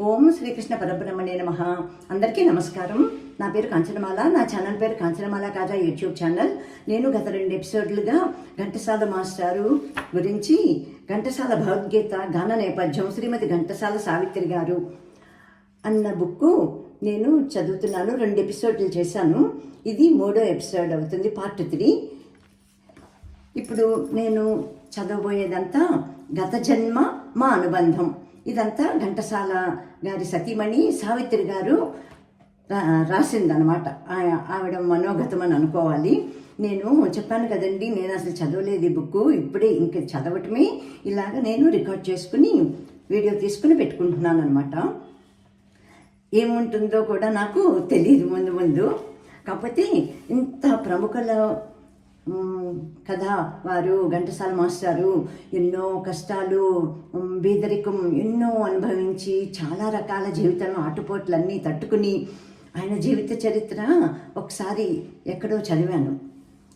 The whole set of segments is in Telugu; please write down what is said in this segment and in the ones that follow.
ఓం శ్రీకృష్ణ పరబ్రహ్మణే నమ. అందరికీ నమస్కారం. నా పేరు కాంచనమాల. నా ఛానల్ పేరు కాంచనమాల కాజా యూట్యూబ్ ఛానల్. నేను గత రెండు ఎపిసోడ్లుగా ఘంటసాల మాస్టారు గురించి ఘంటసాల భగవద్గీత గాన నేపథ్యం శ్రీమతి ఘంటసాల సావిత్రి గారు అన్న బుక్కు నేను చదువుతున్నాను. రెండు ఎపిసోడ్లు చేశాను. ఇది మూడో ఎపిసోడ్ అవుతుంది పార్ట్ త్రీ ఇప్పుడు నేను చదవబోయేదంతా గత జన్మ మా అనుబంధం. ఇదంతా ఘంటసాల గారి సతీమణి సావిత్రి గారు రా రాసిందనమాట ఆవిడ మనోగతం అని అనుకోవాలి. నేను చెప్పాను కదండి నేను అసలు చదవలేదు ఈ బుక్ ఇప్పుడే ఇంక చదవటమే. ఇలాగ నేను రికార్డ్ చేసుకుని వీడియో తీసుకుని పెట్టుకుంటున్నాను అనమాట ఏముంటుందో కూడా నాకు తెలియదు ముందు ముందు. కాకపోతే ఇంత ప్రముఖుల కదా వారు ఘంటసాల మాస్టారు ఎన్నో కష్టాలు బీదరికం ఎన్నో అనుభవించి చాలా రకాల జీవితంలో ఆటుపోట్లన్నీ తట్టుకుని ఆయన జీవిత చరిత్ర ఒకసారి ఎక్కడో చదివాను.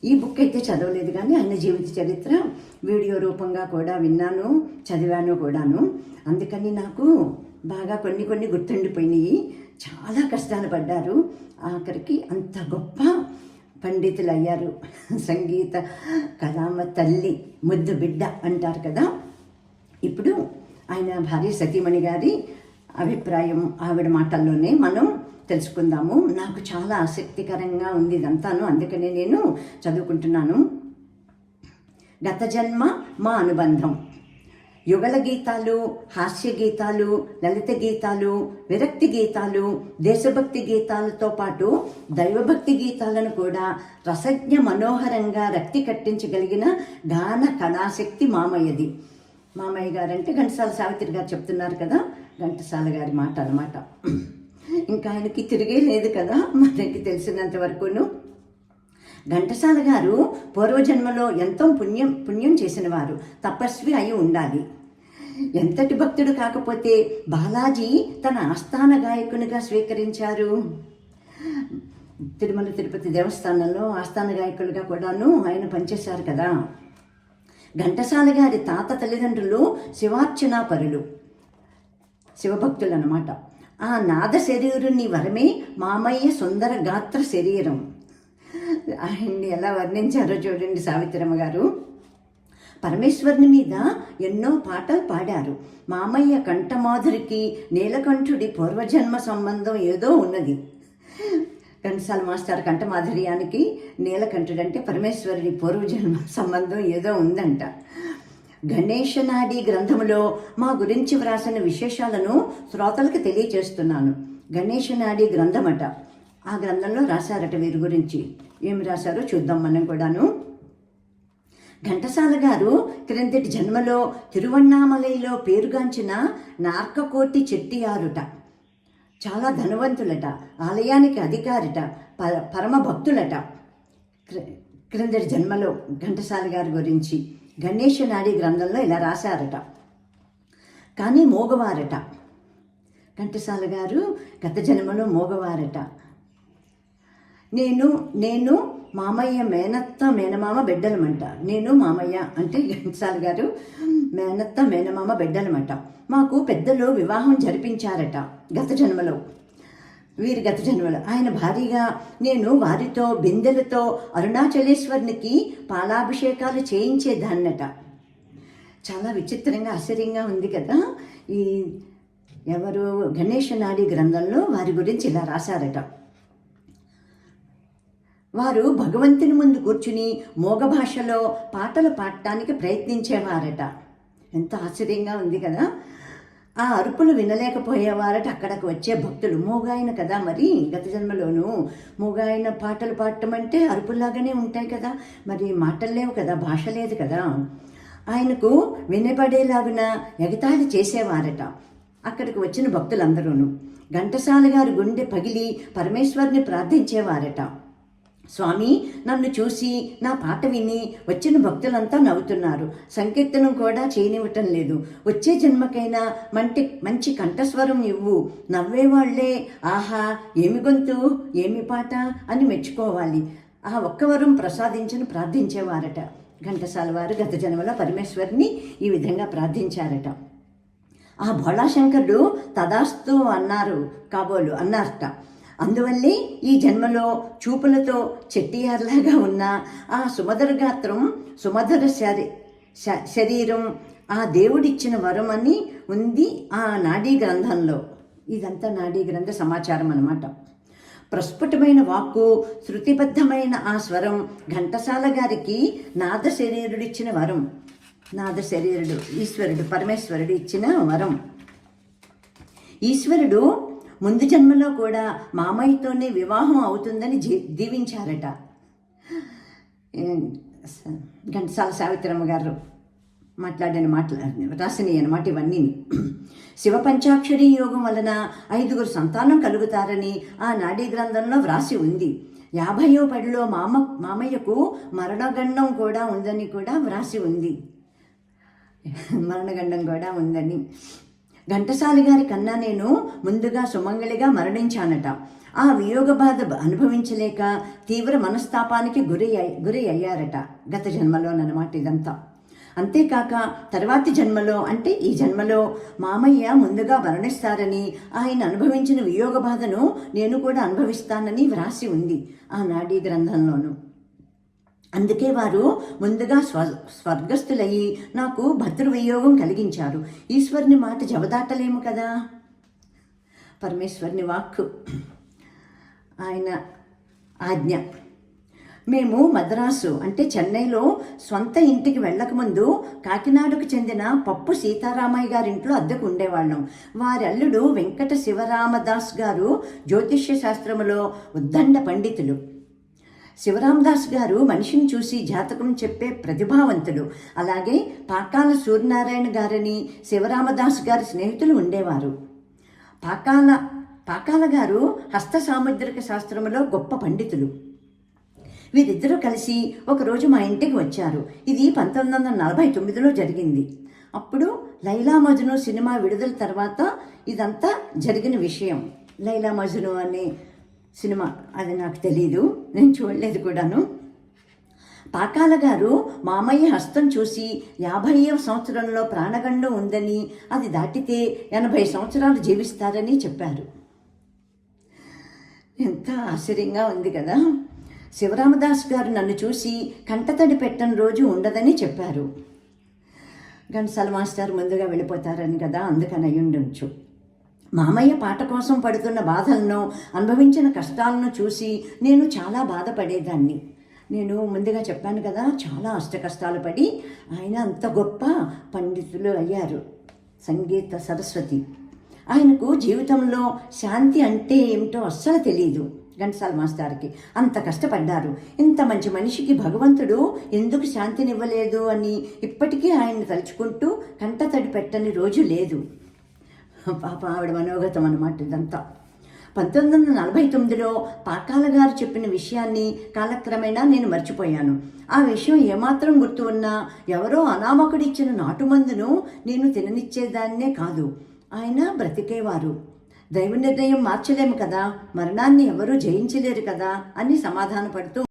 ఈ బుక్ అయితే చదవలేదు కానీ ఆయన జీవిత చరిత్ర వీడియో రూపంగా కూడా విన్నాను చదివాను కూడాను. అందుకని నాకు బాగా కొన్ని కొన్ని గుర్తుండిపోయినాయి. చాలా కష్టాలు పడ్డారు. ఆఖరికి అంత గొప్ప పండితులు అయ్యారు సంగీత కళామ తల్లి ముద్దు బిడ్డ అంటారు కదా. ఇప్పుడు ఆయన భార్య సతీమణి గారి అభిప్రాయం ఆవిడ మాటల్లోనే మనం తెలుసుకుందాము. నాకు చాలా ఆసక్తికరంగా ఉంది ఇదంతాను. అందుకనే నేను చదువుకుంటున్నాను. గత జన్మ మా అనుబంధం. యుగల గీతాలు హాస్య గీతాలు లలిత గీతాలు విరక్తి గీతాలు దేశభక్తి గీతాలతో పాటు దైవభక్తి గీతాలను కూడా రసజ్ఞ మనోహరంగా రక్తి కట్టించగలిగిన గాన కళాశక్తి మామయ్యది. మామయ్య గారు అంటే ఘంటసాల సావిత్రి గారు చెప్తున్నారు కదా ఘంటసాల గారి మాట అన్నమాట. ఇంకా ఆయనకి తిరిగే లేదు కదా మనకి తెలిసినంత వరకును. ఘంటసాల గారు పూర్వజన్మలో ఎంతో పుణ్యం పుణ్యం చేసిన వారు తపస్వి అయి ఉండాలి. ఎంతటి భక్తుడు కాకపోతే బాలాజీ తన ఆస్థాన గాయకునిగా స్వీకరించారు. తిరుమల తిరుపతి దేవస్థానంలో ఆస్థాన గాయకులుగా కూడాను ఆయన పనిచేశారు కదా. ఘంటసాల గారి తాత తల్లిదండ్రులు శివార్చనా పరులు శివభక్తులు అన్నమాట ఆ నాద శరీరుని వరమే మామయ్య సుందర గాత్ర శరీరం. ఆయన్ని ఎలా వర్ణించారో చూడండి సావిత్రమ్మ గారు. పరమేశ్వరుని మీద ఎన్నో పాటలు పాడారు. మామయ్య కంఠమాధురికి నీలకంఠుడి పూర్వజన్మ సంబంధం ఏదో ఉన్నది. ఘంటసాల మాస్టర్ కంఠమాధుర్యానికి నీలకంఠుడు అంటే పరమేశ్వరుడి పూర్వజన్మ సంబంధం ఏదో ఉందంట. గణేశనాడి గ్రంథములో మా గురించి వ్రాసిన విశేషాలను శ్రోతలకు తెలియచేస్తున్నాను. గణేశనాడి గ్రంథమట. ఆ గ్రంథంలో రాశారట వీరి గురించి. ఏమి రాశారో చూద్దాం మనం కూడాను. ఘంటసాల గారు క్రిందటి జన్మలో తిరువన్నామలైలో పేరుగాంచిన నార్కకోటి చెట్టియారుట. చాలా ధనవంతులట ఆలయానికి అధికారిట ప పరమ భక్తులట క్రిందటి జన్మలో ఘంటసాల గారి గురించి గణేష నాడి గ్రంథంలో ఇలా రాశారట. కానీ మోగవారట. ఘంటసాల గారు గత జన్మలో మోగవారట. నేను నేను మామయ్య మేనత్త మేనమామ బిడ్డలమంట. నేను మామయ్య అంటే ఘంటసాల గారు మేనత్త మేనమామ బిడ్డలమంట. మాకు పెద్దలు వివాహం జరిపించారట గత జన్మలో. వీరి గత జన్మలో. ఆయన భారీగా నేను వారితో బిందెలతో అరుణాచలేశ్వరునికి పాలాభిషేకాలు చేయించేదాన్నట. చాలా విచిత్రంగా ఆశ్చర్యంగా ఉంది కదా. ఈ ఎవరు గణేష నాడి గ్రంథంలో వారి గురించి ఇలా రాశారట. వారు భగవంతుని ముందు కూర్చుని మోగ భాషలో పాటలు పాడటానికి ప్రయత్నించేవారట. ఎంత ఆశ్చర్యంగా ఉంది కదా. ఆ అరుపులు వినలేకపోయేవారట అక్కడికి వచ్చే భక్తులు. మూగాయన కదా మరి గత జన్మలోను. మూగాయన పాటలు పాడటం అంటే అరుపుల్లాగానే ఉంటాయి కదా. మరి మాటలు లేవు కదా భాష లేదు కదా. ఆయనకు వినపడేలాగున ఎగతాళి చేసేవారట అక్కడికి వచ్చిన భక్తులందరూను. ఘంటసాల గారి గుండె పగిలి పరమేశ్వరుని ప్రార్థించేవారట. స్వామి నన్ను చూసి నా పాట విని వచ్చిన భక్తులంతా నవ్వుతున్నారు. సంకీర్తనం కూడా చేయనివ్వటం లేదు. వచ్చే జన్మకైనా మంటి మంచి కంఠస్వరం ఇవ్వు. నవ్వేవాళ్ళే ఆహా ఏమి గొంతు ఏమి పాట అని మెచ్చుకోవాలి. ఆ ఒక్క వరం ప్రార్థించేవారట. ఘంటసాల వారు గత జన్మలో పరమేశ్వరిని ఈ విధంగా ప్రార్థించారట. ఆ భోళాశంకరుడు తదాస్తు అన్నారు కాబోలు అన్నారట. అందువల్లే ఈ జన్మలో చూపులతో చెట్టియార్లాగా ఉన్న ఆ సుమధుర గాత్రం సుమధుర శరీ శ- శరీరం ఆ దేవుడిచ్చిన వరం అని ఉంది ఆ నాడీ గ్రంథంలో. ఇదంతా నాడీ గ్రంథ సమాచారం అనమాట ప్రస్ఫుటమైన వాక్కు శృతిబద్ధమైన ఆ స్వరం ఘంటసాల గారికి నాద శరీరుడిచ్చిన వరం. నాద శరీరుడు ఈశ్వరుడు పరమేశ్వరుడు ఇచ్చిన వరం. ఈశ్వరుడు ముందు జన్మలో కూడా మామయ్యతోనే వివాహం అవుతుందని జీ- దీవించారట. ఘంటసాల సావిత్రమ్మ గారు మాట్లాడిన మాటలు రాసినవి అన్నమాట ఇవన్నీ. శివ పంచాక్షరి యోగం వలన ఐదుగురు సంతానం కలుగుతారని ఆ నాడీ గ్రంథంలో వ్రాసి ఉంది. యాభయో పడిలో మామ మామయ్యకు మరణగండం కూడా ఉందని కూడా వ్రాసి ఉంది. మరణగండం కూడా ఉందని. ఘంటసాలి గారి కన్నా నేను ముందుగా సుమంగళిగా మరణించానట. ఆ వియోగ బాధ అనుభవించలేక తీవ్ర మనస్తాపానికి గురి గురి అయ్యారట గత జన్మలోనమాట ఇదంతా. అంతేకాక తర్వాతి జన్మలో అంటే ఈ జన్మలో మామయ్య ముందుగా మరణిస్తారని ఆయన అనుభవించిన వియోగ బాధను నేను కూడా అనుభవిస్తానని వ్రాసి ఉంది ఆ నాడీ గ్రంథంలోనూ. అందుకే వారు ముందుగా స్వ స్వర్గస్థులయ్యి నాకు భద్రవియోగం కలిగించారు. ఈశ్వరుని మాట జవదాటలేము కదా? పరమేశ్వరుని వాక్కు. ఆయన ఆజ్ఞ. మేము మద్రాసు అంటే చెన్నైలో సొంత ఇంటికి వెళ్ళకముందు కాకినాడకు చెందిన పప్పు సీతారామయ్య గారింట్లో అద్దెకు ఉండేవాళ్ళం. వారి అల్లుడు వెంకట శివరామదాస్ గారు జ్యోతిష్య శాస్త్రములో ఉద్దండ పండితులు. శివరామదాస్ గారు మనిషిని చూసి జాతకం చెప్పే ప్రతిభావంతుడు. అలాగే పాకాల సూర్యనారాయణ గారని శివరామదాస్ గారి స్నేహితులు ఉండేవారు. పాకాల పాకాల గారు హస్త సాముద్రిక శాస్త్రంలో గొప్ప పండితులు. వీరిద్దరూ కలిసి ఒకరోజు మా ఇంటికి వచ్చారు. ఇది పంతొమ్మిది వందల నలభై తొమ్మిదిలో జరిగింది. అప్పుడు లైలా మజును సినిమా విడుదల తర్వాత ఇదంతా జరిగిన విషయం. లైలా మజును అనే సినిమా. అది నాకు తెలీదు. నేను చూడలేదు కూడాను. పాకాల గారు మామయ్య హస్తం చూసి యాభైవ సంవత్సరంలో ప్రాణగండం ఉందని అది దాటితే ఎనభై సంవత్సరాలు జీవిస్తారని చెప్పారు. ఎంత ఆశ్చర్యంగా ఉంది కదా. శివరామదాస్ గారు నన్ను చూసి కంటతడి పెట్టని రోజు ఉండదని చెప్పారు. ఘంటసాల మాస్టర్ ముందుగా వెళ్ళిపోతారని కదా అందుకని అయ్యుండొచ్చు. మామయ్య పాట కోసం పడుతున్న బాధలను అనుభవించిన కష్టాలను చూసి నేను చాలా బాధపడేదాన్ని. నేను ముందుగా చెప్పాను కదా చాలా అష్ట కష్టాలు పడి ఆయన అంత గొప్ప పండితులు అయ్యారు. సంగీత సరస్వతి. ఆయనకు జీవితంలో శాంతి అంటే ఏమిటో అస్సలు తెలియదు ఘంటసాల మాస్టార్కి అంత కష్టపడ్డారు. ఇంత మంచి మనిషికి భగవంతుడు ఎందుకు శాంతినివ్వలేదు అని ఇప్పటికీ ఆయన తలుచుకుంటూ కంటతడి పెట్టని రోజు లేదు. పాప ఆవిడ మనోగతం అనమాట ఇదంతా. పంతొమ్మిది వందల నలభై తొమ్మిదిలో పాకాల గారు చెప్పిన విషయాన్ని కాలక్రమేణా నేను మర్చిపోయాను. ఆ విషయం ఏమాత్రం గుర్తు ఉన్నా ఎవరో అనామకుడిచ్చిన నాటుమందును నేను తిననిచ్చేదాన్నే కాదు. ఆయన బ్రతికేవారు. దైవ నిర్ణయం మార్చలేము కదా మరణాన్ని ఎవరూ జయించలేరు కదా అని సమాధానపడుతూ